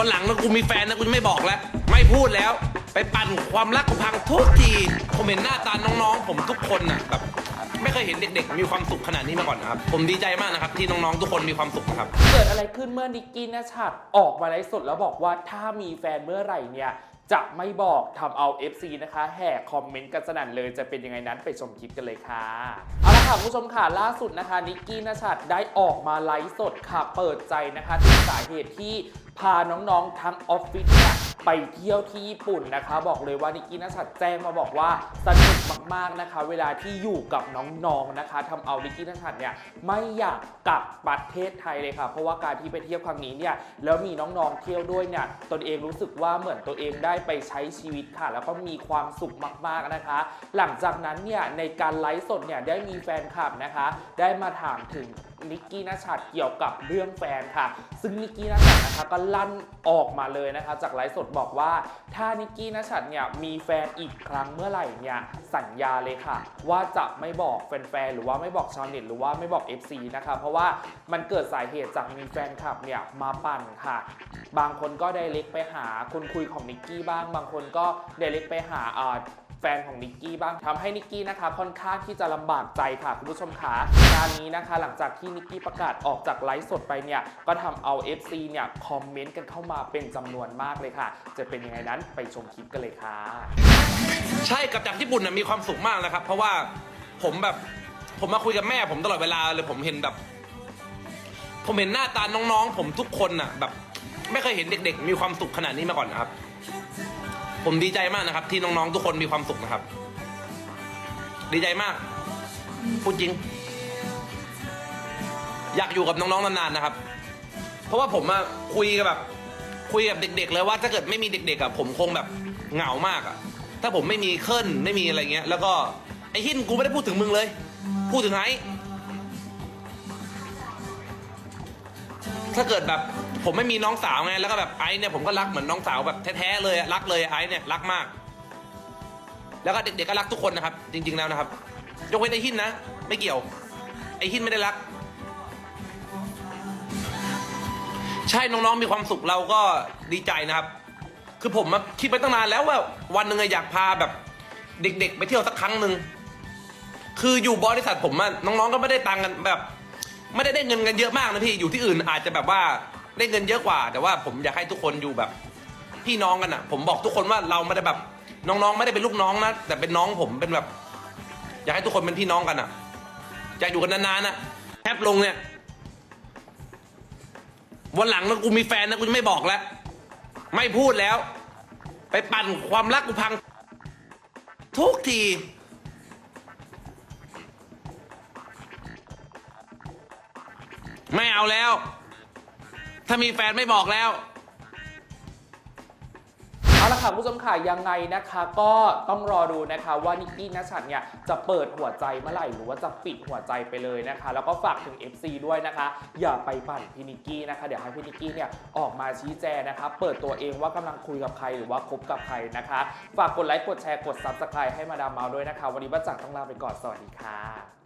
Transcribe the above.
วันหลังนะกูมีแฟนนะกูจะไม่บอกแล้ว ไม่พูดแล้ว ไปปั่นความรักกูพังทุกทีผมเห็นหน้าตาน้องๆ ผมทุกคนน่ะแบบไม่เคยเห็นเด็ก ๆ มีความสุขขนาดนี้มาก่อนนะครับ ผมดีใจมากนะครับที่น้องๆ ทุกคนมีความสุขนะครับ เกิดอะไรขึ้นเมื่อนิกกี้นัชัดออกมาไลฟ์สดแล้วบอกว่าถ้ามีแฟนเมื่อไหร่เนี่ย จะไม่บอกทำเอา FC นะคะแห่คอมเมนต์กันสนั่นเลยจะเป็นยังไงนั้นไปชมคลิปกันเลยค่ะ เอาละค่ะคุณผู้ชมค่ะล่าสุดนะคะนิกกี้นัชัดได้ออกมาไลฟ์สดค่ะเปิดใจนะคะถึงสาเหตุที่พาน้องๆทั้งออฟฟิศเนี่ย ไปเที่ยวที่ญี่ปุ่นนะคะ บอกเลยว่านิกกี้นัชัดแจ้งมาบอกว่าสนุกมากๆนะคะ เวลาที่อยู่กับน้องๆนะคะทำเอานิกกี้นัชัดเนี่ยไม่อยากกลับประเทศไทยเลยค่ะ เพราะว่าการที่ไปเที่ยวครั้งนี้เนี่ยแล้วมีน้องๆเที่ยวด้วยเนี่ยตนเองรู้สึกว่าเหมือนตัวเองได้ไปใช้ชีวิตค่ะ แล้วก็มีความสุขมากๆนะคะ หลังจากนั้นเนี่ยในการไลฟ์สดเนี่ยได้มีแฟนคลับนะคะ ได้มาถามถึง นิกกี้นัชัดเกี่ยวกับเรื่องแฟนค่ะ ซึ่งนิกกี้นัชัดนะคะก็ลั่นออกมาเลยนะคะ จากไลฟ์สดบอกว่า ถ้านิกกี้นัชัดเนี่ยมีแฟนอีกครั้งเมื่อไหร่เนี่ยสัญญาเลยค่ะ ว่าจะไม่บอกแฟนๆหรือว่าไม่บอกชาวเน็ตหรือว่าไม่บอก FC นะคะ เพราะว่ามันเกิดสาเหตุจากมีแฟนคลับเนี่ยมาปั่นค่ะ บางคนก็ได้เรกไปหาคนคุยของนิกกี้บ้าง บางคนก็ได้เรกไปหาอ่า แฟนของนิกกี้บ้างทำให้นิกกี้นะคะ ค่อนข้างที่จะลำบากใจค่ะคุณผู้ชมคะงานนี้นะคะ หลังจากที่นิกกี้ประกาศออกจากไลฟ์สดไปเนี่ยก็ทำเอา FC เนี่ยคอมเมนต์กันเข้ามาเป็นจำนวนมากเลยค่ะ จะเป็นยังไงนั้นไปชมคลิปกันเลยค่ะ ใช่กับจากญี่ปุ่นนะมีความสุขมากนะครับ เพราะว่าผมแบบผมมาคุยกับแม่ ผมตลอดเวลาเลยผมเห็นแบบ ผมเห็นหน้าตาน้องๆ ผมทุกคนน่ะ แบบ ไม่เคยเห็นเด็ก ๆ มีความสุขขนาดนี้มาก่อนนะครับ ผมดีใจมากนะครับ ที่น้องๆทุกคนมีความสุขนะครับ ดีใจมาก พูดจริง อยากอยู่กับน้องๆนานๆนะครับ เพราะว่าผมอะคุยกับแบบ คุยกับเด็ก ๆ เลยว่าถ้าเกิดไม่มีเด็กๆอะผมคงแบบเหงามากอะถ้าผมไม่มีเคลื่อนไม่มีอะไรเงี้ย แล้วก็ไอ้หินกูไม่ได้พูดถึงมึงเลย พูดถึงไอ้ถ้าเกิดแบบ ผมไม่มีน้องสาวไงแล้วก็แบบไอ้เนี่ยผมก็รักเหมือนน้องสาวแบบแท้ๆเลยอะรักเลยไอ้เนี่ยรักมาก แล้วก็เด็กๆก็รักทุกคนนะครับ จริง ๆแล้วนะครับ ยกเว้นไอ้หินนะ ไม่เกี่ยว ไอ้หินไม่ได้รัก ใช่น้องๆมีความสุขเราก็ดีใจนะครับ คือผมอะคิดไปตั้งนานแล้วว่าวันหนึ่งอะอยากพาแบบ เด็ก ๆ ไปเที่ยวสักครั้งหนึ่งคืออยู่บริษัทผมอะน้องๆก็ไม่ได้ตังค์กันแบบ ไม่ได้ได้เงินกันเยอะมากนะพี่อยู่ที่อื่นอาจจะแบบว่า ได้เงินเยอะกว่า แต่ว่าผมอยากให้ทุกคนอยู่แบบ พี่น้องกันอะผมบอกทุกคนว่าเราไม่ได้แบบ น้องๆ ไม่ได้เป็นลูกน้องนะแต่เป็นน้องผมเป็นแบบ อยากให้ทุกคนเป็นพี่น้องกันอะอยากอยู่กันนานๆนะแทบลงเนี่ยวันหลังนะกูมีแฟนนะกูจะไม่บอกแล้ว ไม่พูดแล้ว ไปปั่นความรักกูพัง ทุกทีไม่เอาแล้ว ถ้ามีแฟนไม่บอกแล้ว เอาละค่ะคุณผู้ชมค่ะยังไงนะคะ ก็ต้องรอดูนะคะว่านิกกี้นัชัดเนี่ยจะเปิดหัวใจเมื่อไหร่หรือว่าจะปิดหัวใจไปเลยนะคะ แล้วก็ฝากถึง FC ด้วยนะคะ อย่าไปปั่นพี่นิกกี้นะคะ เดี๋ยวให้พี่นิกกี้เนี่ยออกมาชี้แจงนะคะ เปิดตัวเองว่ากำลังคุยกับใครหรือว่าคบกับใครนะคะ ฝากกดไลค์กดแชร์กด Subscribe ให้มาดามเมาด้วยนะคะ วันนี้บ้าจักต้องลาไปก่อนสวัสดีค่ะ